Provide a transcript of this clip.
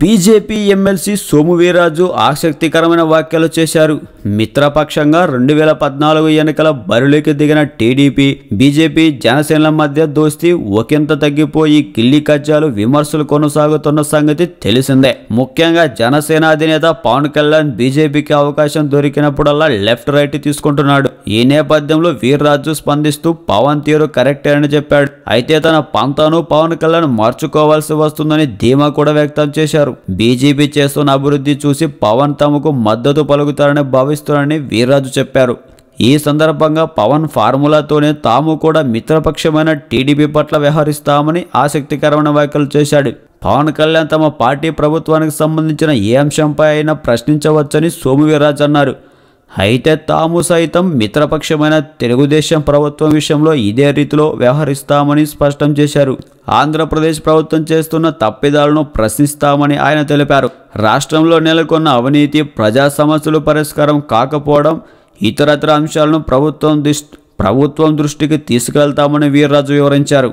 BJP MLC Somu Veerraju ఆసక్తికరమైన వ్యాఖ్యలు చేశారు. మిత్రపక్షంగా రెండు వేల పద్నాలుగు ఎన్నికల బరిలోకి దిగిన టీడీపీ బీజేపీ జనసేనల మధ్య దోస్తీ ఒకంత తగ్గిపోయి కిల్లి కజ్జాలు విమర్శలు కొనసాగుతున్న సంగతి తెలిసిందే. ముఖ్యంగా జనసేన అధినేత పవన్ కళ్యాణ్ బీజేపీకి అవకాశం దొరికినప్పుడల్లా లెఫ్ట్ రైట్ తీసుకుంటున్నాడు. ఈ నేపథ్యంలో వీర్రాజు స్పందిస్తూ పవన్ తీరు కరెక్టే అని చెప్పాడు. అయితే తన పంతాను పవన్ కళ్యాణ్ మార్చుకోవాల్సి వస్తుందని ధీమా కూడా వ్యక్తం చేశారు. చేశారు. బీజేపీ చేస్తున్న అభివృద్ధి చూసి పవన్ తమకు మద్దతు పలుకుతారని భావిస్తున్నారని వీర్రాజు చెప్పారు. ఈ సందర్భంగా పవన్ ఫార్ములాతోనే తాము కూడా మిత్రపక్షమైన టీడీపీ పట్ల వ్యవహరిస్తామని ఆసక్తికరమైన వ్యాఖ్యలు చేశాడు. పవన్ కళ్యాణ్ తమ పార్టీ ప్రభుత్వానికి సంబంధించిన ఏ అంశంపై అయినా ప్రశ్నించవచ్చని సోము వీర్రాజు అన్నారు. అయితే తాము సైతం మిత్రపక్షమైన తెలుగుదేశం ప్రభుత్వం విషయంలో ఇదే రీతిలో వ్యవహరిస్తామని స్పష్టం చేశారు. ఆంధ్రప్రదేశ్ ప్రభుత్వం చేస్తున్న తప్పిదాలను ప్రశ్నిస్తామని ఆయన తెలిపారు. రాష్ట్రంలో నెలకొన్న అవినీతి ప్రజా సమస్యలు పరిష్కారం కాకపోవడం ఇతరత్ర అంశాలను ప్రభుత్వం దృష్టి ప్రభుత్వం దృష్టికి తీసుకెళ్తామని వీర్రాజు వివరించారు.